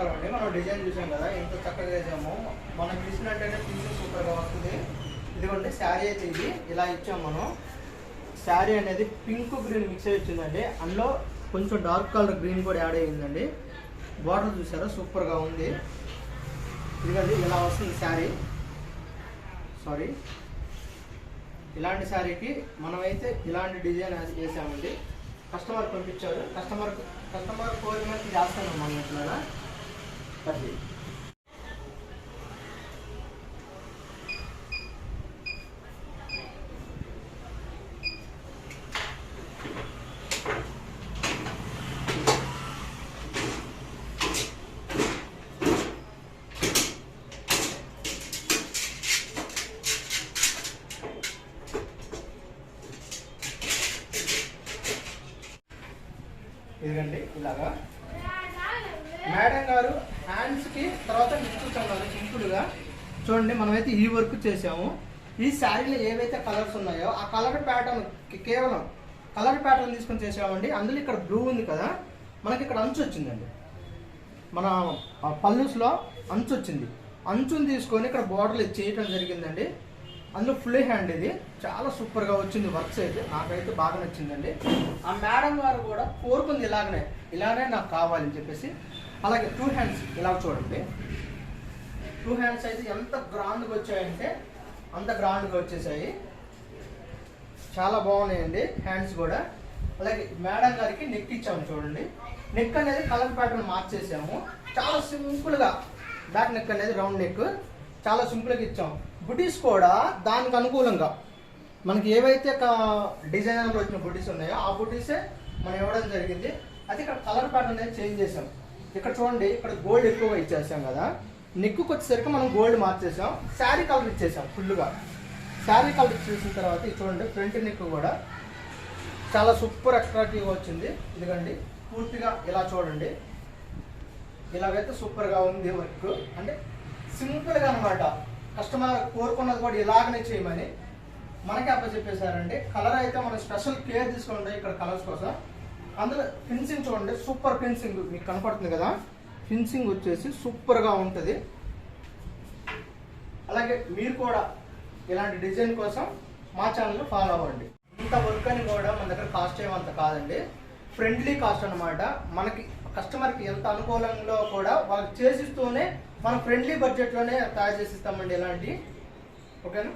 నమస్కారం అండి మనం డిజైన్ చూసాం కదా ఎంత చక్కగా వేసాము మనం చూసినట్టయితే పీస్ సూపర్గా వస్తుంది. ఇదిగోండి శారీ అయితే ఇది. ఇలా ఇచ్చాం మనం. శారీ అనేది పింక్ గ్రీన్ మిక్స్ అయ్యి వచ్చిందండి. అందులో కొంచెం డార్క్ కలర్ గ్రీన్ కూడా యాడ్ అయ్యిందండి. బార్డర్ చూసారా? సూపర్గా ఉంది. ఇదిగోండి ఇలా వస్తుంది శారీ. సారీ ఇలాంటి శారీకి మనమైతే ఇలాంటి డిజైన్ అది చేసామండి. కస్టమర్ పంపించారు. కస్టమర్ కస్టమర్ కోరినట్టు చేస్తాను మనం ఇట్లా అది ఇదిగండి ఇలాగా. మేడం గారు హ్యాండ్స్కి తర్వాత నిచ్చుతున్నారు సింపుల్గా. చూడండి మనమైతే ఈ వర్క్ చేసాము. ఈ శారీలో ఏవైతే కలర్స్ ఉన్నాయో ఆ కలర్ ప్యాటర్న్ కేవలం కలర్ ప్యాటర్న్ తీసుకొని చేసామండి. అందులో ఇక్కడ బ్లూ ఉంది కదా మనకి ఇక్కడ అంచు వచ్చిందండి. మన పల్లూస్లో అంచు వచ్చింది. అంచుని తీసుకొని ఇక్కడ బార్డర్లు చేయటం జరిగిందండి. అందులో ఫుల్ హ్యాండ్ ఇది. చాలా సూపర్గా వచ్చింది వర్క్స్ అయితే నాకైతే బాగా నచ్చిందండి. ఆ మేడం గారు కూడా కోరుకుంది ఇలాగనే ఇలానే నాకు కావాలని చెప్పేసి. అలాగే టూ హ్యాండ్స్ ఇలా చూడండి. టూ హ్యాండ్స్ అయితే ఎంత గ్రాండ్గా వచ్చాయంటే అంత గ్రాండ్గా వచ్చేసాయి. చాలా బాగున్నాయండి హ్యాండ్స్ కూడా. అలాగే మేడం గారికి నెక్ ఇచ్చాము చూడండి. నెక్ అనేది కలర్ ప్యాటర్న్ మార్చేసాము. చాలా సింపుల్గా బ్యాక్ నెక్ అనేది రౌండ్ నెక్ చాలా సింపుల్గా ఇచ్చాం. బుటీస్ కూడా దానికి అనుకూలంగా. మనకి ఏవైతే డిజైనర్లు వచ్చిన బుటీస్ ఉన్నాయో ఆ బుటీసే మనం ఇవ్వడం జరిగింది. అది ఇక్కడ కలర్ ప్యాటర్న్ అనేది చేంజ్ చేసాం ఇక్కడ చూడండి ఇక్కడ గోల్డ్ ఎక్కువగా ఇచ్చేసాం కదా. నెక్కు వచ్చేసరికి మనం గోల్డ్ మార్చేసాం. శారీ కలర్ ఇచ్చేసాం ఫుల్గా శారీ కలర్ ఇచ్చేసిన తర్వాత చూడండి ఫ్రంట్ నెక్ కూడా చాలా సూపర్ అట్రాక్టివ్గా వచ్చింది. ఇదిగండి పూర్తిగా ఇలా చూడండి. ఇలాగైతే సూపర్గా ఉంది వర్క్ అంటే సింపుల్గా అనమాట కస్టమర్ కోరుకున్నది కూడా ఇలాగనే చేయమని మనకి అప్పచెప్పేశారండి. కలర్ అయితే మనం స్పెషల్ కేర్ తీసుకోండి ఇక్కడ కలర్స్ కోసం. అందులో ఫిన్సింగ్ చూడండి సూపర్ ఫిన్సింగ్ మీకు కనపడుతుంది కదా? ఫిన్సింగ్ వచ్చేసి సూపర్గా ఉంటుంది. అలాగే మీరు కూడా ఇలాంటి డిజైన్ కోసం మా ఛానల్ ఫాలో అవ్వండి. ఇంత వర్క్ అని కూడా మన దగ్గర కాస్ట్ ఏమంత కాదండి. ఫ్రెండ్లీ కాస్ట్ అన్నమాట. మనకి కస్టమర్కి ఎంత అనుకూలంలో కూడా వాళ్ళకి చేసిస్తూనే మనం ఫ్రెండ్లీ బడ్జెట్లోనే తయారు చేసిస్తామండి ఎలాంటి. ఇలాంటి ఓకేనా?